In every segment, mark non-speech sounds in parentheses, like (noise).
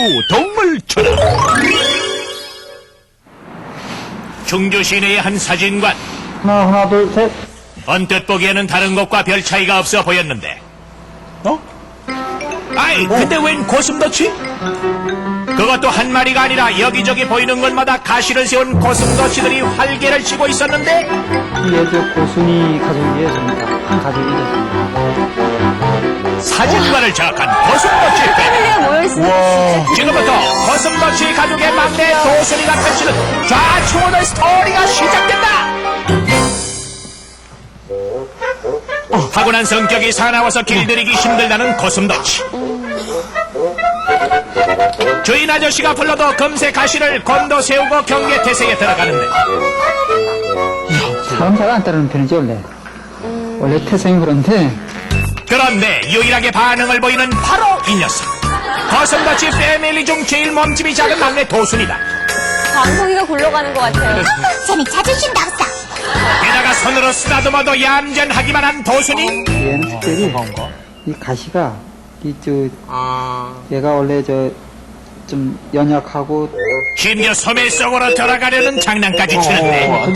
겨우 동물촌 중주 시내의 한 사진관 하나, 하나, 둘, 셋. 언뜻 보기에는 다른 것과 별 차이가 없어 보였는데 어? 아이 근데 웬 고슴도치? 그것도 한 마리가 아니라 여기저기 보이는 곳마다 가시를 세운 고슴도치들이 활개를 치고 있었는데 저 고순이 가족이에요, 전부 다. 한 가족이 됐습니다. 사진관을 장악한 패밀리가 모여있으면 진짜. 지금부터 고슴도치 가족의 막내 도순이가 펼치는 좌충우돌 스토리가 시작된다! 타고난 성격이 사나워서 길들이기 힘들다는 고슴도치. 주인 아저씨가 불러도 금세 가시를 곤도 세우고 경계 태세에 들어가는데. 사람 잘 안 따르는 편이죠, 원래. 원래 태생이 그런데, 그런데 유일하게 반응을 보이는 바로 이 녀석 고슴도치 패밀리 중 제일 몸집이 작은 막내 도순이다 방송이가 굴러가는 것 같아요. 쟤는 자존심 나왔어. 게다가 손으로 쓰다듬어도 얌전하기만 한 도순이 얘는 특별히, 이 가시가, 이, 저, 얘가 원래 저, 좀 연약하고, 심지어 소매 속으로 들어가려는 장난까지 치는데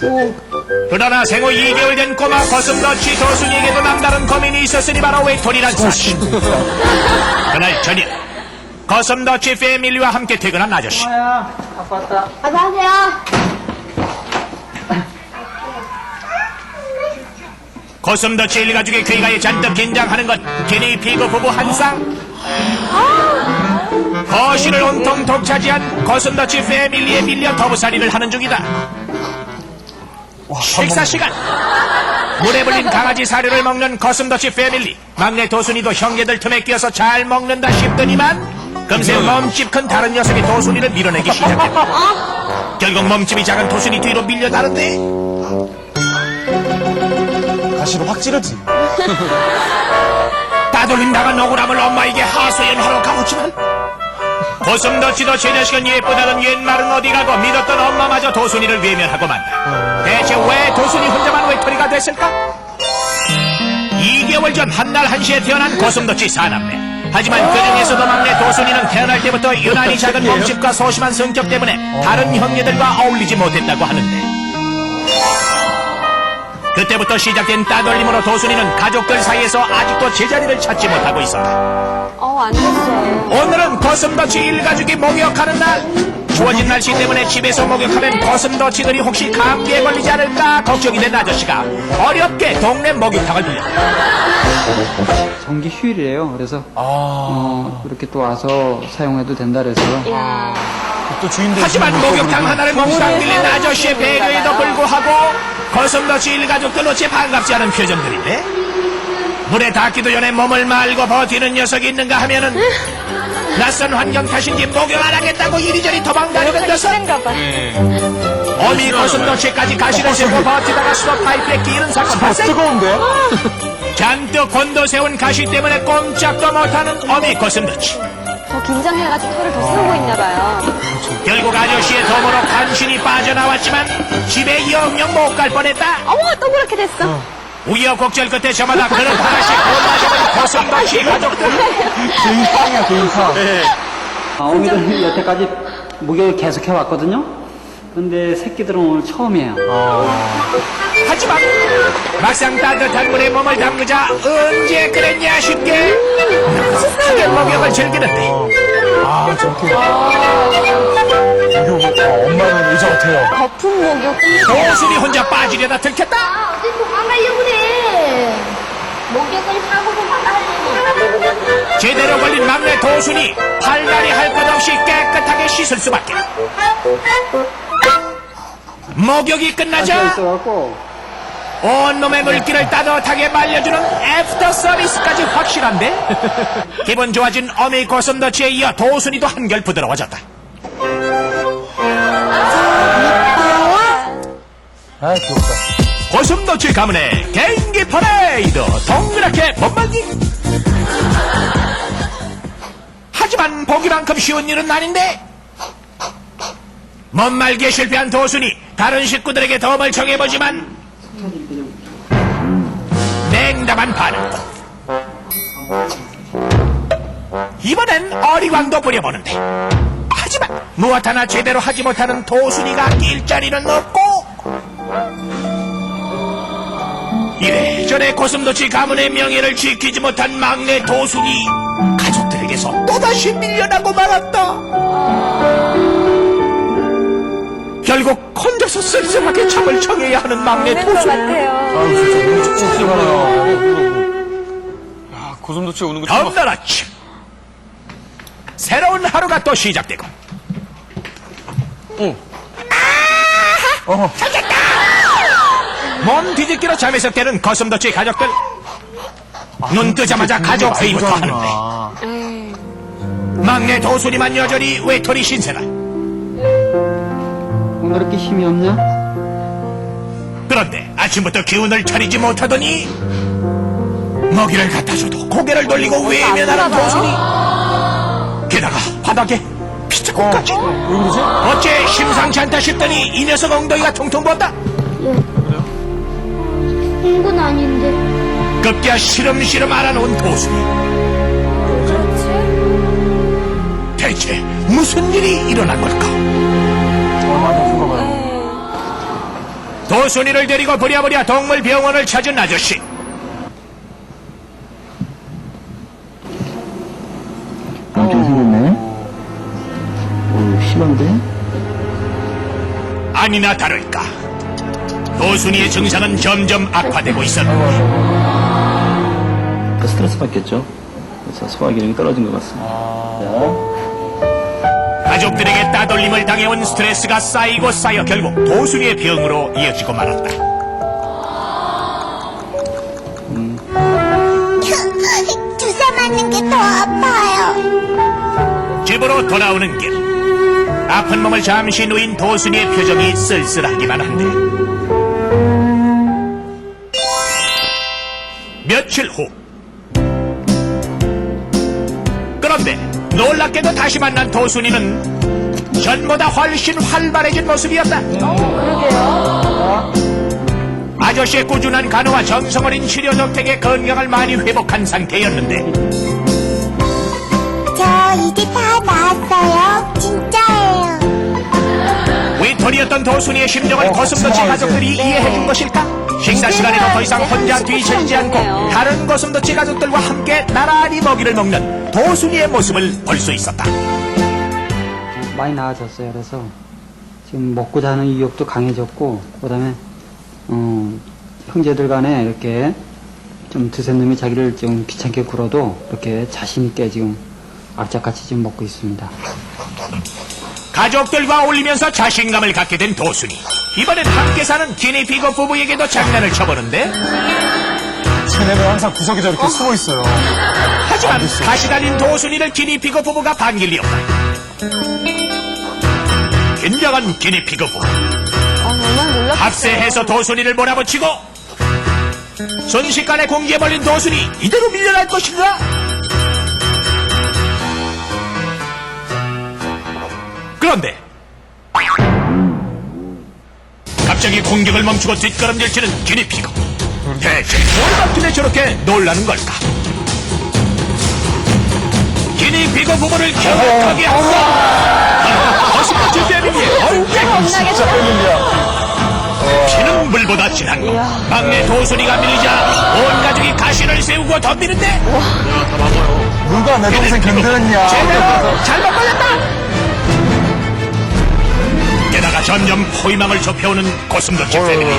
그 러나 생후 2개월 된 꼬마 거슴너치 도순이에게도 남다른 고민이 있었으니 바로 외톨이란 사실 (laughs) 그날 저녁 거슴너치 패밀리와 함께 퇴근한 아저씨 야 아빠 왔다. 어서오세요. 거슴너치 일가족의 귀가에 잔뜩 긴장하는 것 기니 피그 부부 한상 거실을 온통 독차지한 거슴너치 패밀리에 밀려 더부살이를 하는 중이다 식사 시간. 물에 불린 강아지 사료를 먹는 거슴더치 패밀리. 막내 도순이도 형제들 틈에 끼어서 잘 먹는다 싶더니만 금세 몸집 큰 다른 녀석이 도순이를 밀어내기 시작했다 (laughs) 결국 몸집이 작은 도순이 뒤로 밀려나는데? 가시로 확 찌르지. (laughs) 따돌림 당한 억울함을 엄마에게 하소연하러 가보지만 고슴도치도 제 녀석은 예쁘다던 옛말은 어디 가고 믿었던 엄마마저 도순이를 외면하고 만다 대체 왜 도순이 혼자만 외톨이가 됐을까? 2개월 전 한날 한시에 태어난 고슴도치 사남매. 하지만 그 중에서도 막내 도순이는 태어날 때부터 유난히 작은 몸집과 소심한 성격 때문에 다른 형제들과 어울리지 못했다고 하는데 그때부터 시작된 따돌림으로 도순이는 가족들 사이에서 아직도 제자리를 찾지 못하고 있었다. 어, 안 됐어요. 오늘은 거슴도치 일가족이 목욕하는 날. 추워진 날씨 때문에 집에서 목욕하면 거슴도치들이 혹시 감기에 걸리지 않을까 걱정이 된 아저씨가 어렵게 동네 목욕탕을 빌렸다. 정기 휴일이에요. 그래서, 어, 이렇게 또 와서 사용해도 된다 그래서. 야또 주인들. 하지만 목욕탕 하나를 몽땅 빌린 아저씨의 배려에도 불구하고 거슴도치 일가족들 어찌 반갑지 않은 표정들인데? 물에 닿기도 전에 몸을 말고 버티는 녀석이 있는가 하면은 (laughs) 낯선 환경 탓인지 목욕 안 하겠다고 이리저리 도망다니는 녀석. 봐. 어미 거슴도치까지 가시를 세고 버티다가 수도 파이프에 끼는 사건 아, 발생. 뜨거운데? 잔뜩 곤도 세운 가시 때문에 꼼짝도 못하는 어미 거슴도치 더 긴장해가지고 혀를 더 쓰고 있나 봐요. 결국 아저씨의 도움으로 간신히 빠져나왔지만 집에 영영 못 갈 뻔했다 어머, 또 그렇게 됐어. 우여곡절 끝에 저마다 그릇 하나씩 못 마셔버린 거슴도치 가족들 개인탕이야, 개인탕. 아, 어미들 여태까지 목욕을 계속 해 왔거든요. 근데 새끼들은 오늘 처음이에요. 하지만 막상 따뜻한 물에 몸을 담그자 언제 그랬냐 싶게 크게 목욕을 즐기는데 아, 저렇게. 이거, 아, 엄마는 의자 같아요. 거품 목욕. 도순이 혼자 빠지려다 들켰다 아, 어디 도망가려고 그래. 목욕을 하고. 제대로 걸린 막내 도순이 팔다리 할 것 없이 깨끗하게 씻을 수밖에. 목욕이 끝나자 있어갖고, 온몸의 물기를 따뜻하게 말려주는 애프터 서비스까지 확실한데? (laughs) 기분 좋아진 어미 고슴도치에 이어 도순이도 한결 부드러워졌다. 아, 귀엽다. 고슴도치 가문의 개인기 퍼레이드 동그랗게 못말기 하지만 보기만큼 쉬운 일은 아닌데. 못말기에 실패한 도순이 다른 식구들에게 도움을 청해보지만 냉담한 반응. 이번엔 어리광도 부려보는데. 하지만 무엇 하나 제대로 하지 못하는 도순이가 일자리는 없고 이래저래 고슴도치 가문의 명예를 지키지 못한 막내 도순이 가족들에게서 또다시 밀려나고 말았다. 결국 혼자서 쓸쓸하게 잠을 청해야 하는 막내 진짜 너무 찝찝하네요. 야, 고슴도치 우는 거 다음 날 아침 새로운 하루가 또 시작되고. 어. 몸 뒤집기로 잠에서 깨는 거슴도치 가족들. 눈 뜨자마자 가족 회의부터 하는데 막내 도순이만 여전히 외톨이 신세다 뭔가 이렇게 힘이 없냐? 그런데 아침부터 기운을 차리지 못하더니 먹이를 갖다 줘도 고개를 돌리고 외면하는 도순이 게다가 바닥에 피자국까지 왜 그러지? 어째 심상치 않다 싶더니 이 녀석 엉덩이가 통통 부었다 홍군 아닌데. 급기야 시름시름 알아놓은 도순이? 대체 무슨 일이 일어난 걸까 도순이를 데리고 부랴부랴 동물 병원을 찾은 아저씨 좀 생겼네. 오, 심한데? 아니나 다를까 도순이의 증상은 점점 악화되고 있었다 스트레스 받겠죠. 그래서 소화 기능이 떨어진 것 같습니다. 가족들에게 따돌림을 당해온 스트레스가 쌓이고 쌓여 결국 도순이의 병으로 이어지고 말았다. 주사 맞는 게 더 아파요. 집으로 돌아오는 길. 아픈 몸을 잠시 누인 도순이의 표정이 쓸쓸하기만 한데. 며칠 후. 그런데 놀랍게도 다시 만난 도순이는 전보다 훨씬 활발해진 모습이었다 그러게요. 아저씨의 꾸준한 간호와 정성 어린 치료 덕택에 건강을 많이 회복한 상태였는데 저 이제 다 나았어요. 진짜예요. 외톨이였던 도순이의 심정을 어, 거슴도치 가족들이 이제. 이해해준 것일까? 식사 시간에도 더 이상 혼자 뒤처지지 않고. 다른 거슴도치 가족들과 함께 나란히 먹이를 먹는 도순이의 모습을 볼 수 있었다. 많이 나아졌어요. 그래서 지금 먹고 자는意欲도 강해졌고, 그 다음에, 어, 형제들 간에 이렇게 좀 드세 놈이 자기를 좀 귀찮게 굴어도 이렇게 자신 있게 지금 악착같이 지금 먹고 있습니다. 가족들과 어울리면서 자신감을 갖게 된 도순이. 이번엔 함께 사는 기니피거 부부에게도 장난을 쳐보는데 쟤네는 항상 구석에 저렇게 숨어 있어요. 하지만 다시 달린 도순이를 기니피거 부부가 반길 리 없다. 긴장한 기니피거 부부. 아, 놀랍겠어요. 합세해서 도순이를 몰아붙이고 순식간에 공기에 벌린 도순이 이대로 밀려날 것인가? 그런데 갑자기 공격을 멈추고 뒷걸음질치는 기니피거 대체 뭐가 저렇게 놀라는 걸까? 기니피거 부부를 경악하게 한다 거슴같은 데미에 얼굴 진짜 빼밀리야. 피는 물보다 진한 것. 막내 도순이가 밀리자 온 가족이 가신을 세우고 덤비는데 누가 내 동생 견뎌냈냐. 제대로 잘못 걸렸다. 게다가 점점 포위망을 좁혀오는 고슴도치 패밀리.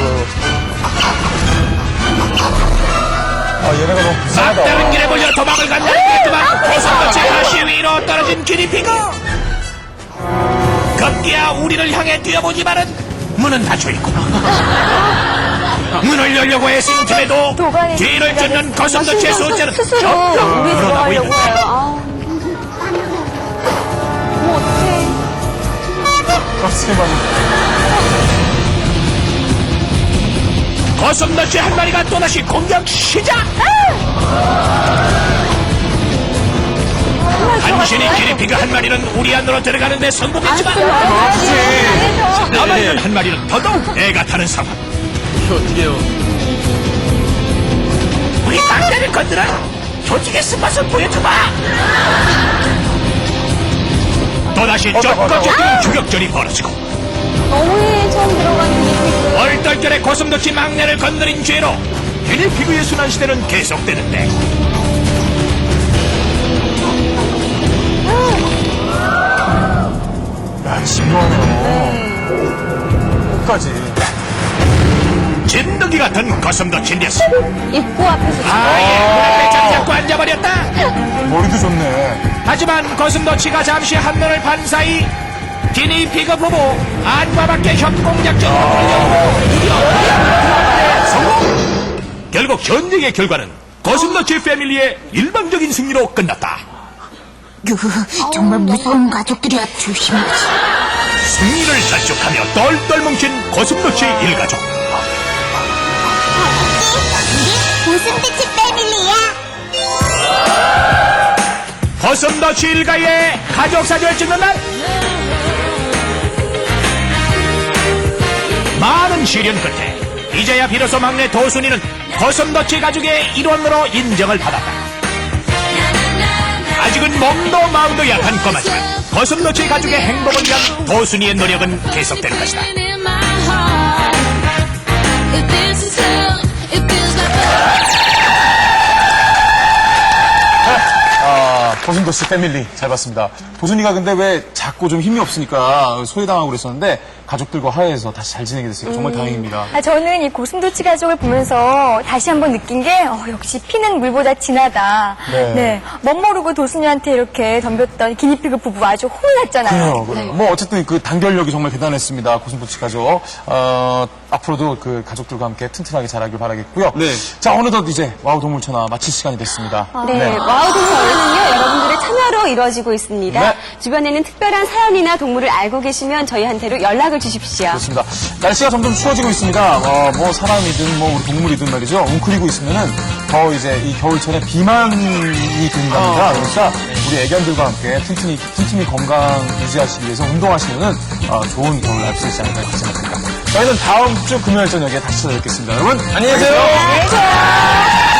아, 얘네가 너무 불쌍하다. 막다른 길에 몰려 도망을 간다는 겠지만 고슴도치 다시 위로 떨어진 기니피그. 급기야 우리를 향해 뛰어보지만은 문은 닫혀있고 문을 열려고 애쓴 틈에도 도가니 뒤를 쫓는 거슴도치의 숫자는 스스로 점점 우리 늘어나고 들어가려고 있는데 해요. 아우. 뭐 어떡해. 깜짝이 야. 거슴도치 한 마리가 또다시 공격 시작! 간신히 기리피그 한 마리는 우리 안으로 들어가는데 성공했지만 남아있는 한 마리는 더더욱 애가 타는 상황 어떻게요? 우리 막내를 건드려 조직의 쓴맛을 보여줘봐! 또다시 쫓고 쫓기는 추격전이 벌어지고 너무해 처음 들어간 기니피그. 얼떨결에 고슴도치 막내를 건드린 죄로 기니피그의 순환 시대는 계속되는데 야, 진부하네요. 끝까지. 진드기 같은 고슴도치 녀석 입구 앞에서 아예 문 앞에 자리 잡고 앉아버렸다 머리도 좋네. 하지만 거슴도치가 잠시 한눈을 반 사이 기니피그 부부 안과 밖의 협공작전으로 돌려오고 드디어 성공! 결국 전쟁의 결과는 거슴도치 패밀리의 일방적인 승리로 끝났다 으, 정말 무서운 가족들이야. 조심하지. 승리를 자축하며 똘똘 뭉친 거슴도치 일가족 우리 고슴도치 패밀리야. 거슴도치 일가의 가족 사진을 찍는 날 시련 끝에 이제야 비로소 막내 도순이는 거슴도치 가족의 일원으로 인정을 받았다 아직은 몸도 마음도 약한 꼬마지만 거슴도치 가족의 행복을 위한 도순이의 노력은 계속될 것이다 아, 도순도씨 패밀리 잘 봤습니다. 도순이가 근데 왜 자꾸 좀 힘이 없으니까 소외당하고 그랬었는데 가족들과 화해해서 다시 잘 지내게 됐으니까 정말 다행입니다. 아, 저는 이 고슴도치 가족을 보면서 다시 한번 느낀 게 어, 역시 피는 물보다 진하다. 네. 멋 모르고 도순이한테 이렇게 덤볐던 기니피그 부부 아주 혼났잖아요. 그래요, 그래요. 뭐 어쨌든 그 단결력이 정말 대단했습니다. 고슴도치 가족. 어, 앞으로도 그 가족들과 함께 튼튼하게 자라길 바라겠고요. 자, 어느덧 이제 와우 동물천하 마칠 시간이 됐습니다. 네, 와우 동물원은요 여러분들의 참여로 이루어지고 있습니다. 네. 주변에는 특별한 사연이나 동물을 알고 계시면 저희한테로 연락을 주십시오. 그렇습니다. 날씨가 점점 추워지고 있습니다. 어, 뭐 사람이든 뭐 우리 동물이든 말이죠. 웅크리고 있으면은 더 이제 이 겨울철에 비만이 된답니다. 그러니까 우리 애견들과 함께 튼튼히 튼튼히 건강 유지하시기 위해서 운동하시면은 어, 좋은 겨울 날수 있지 않을까 그렇게 생각합니다. 저희는 다음 주 금요일 저녁에 다시 찾아뵙겠습니다. 여러분 안녕히 계세요. 안녕히 계세요.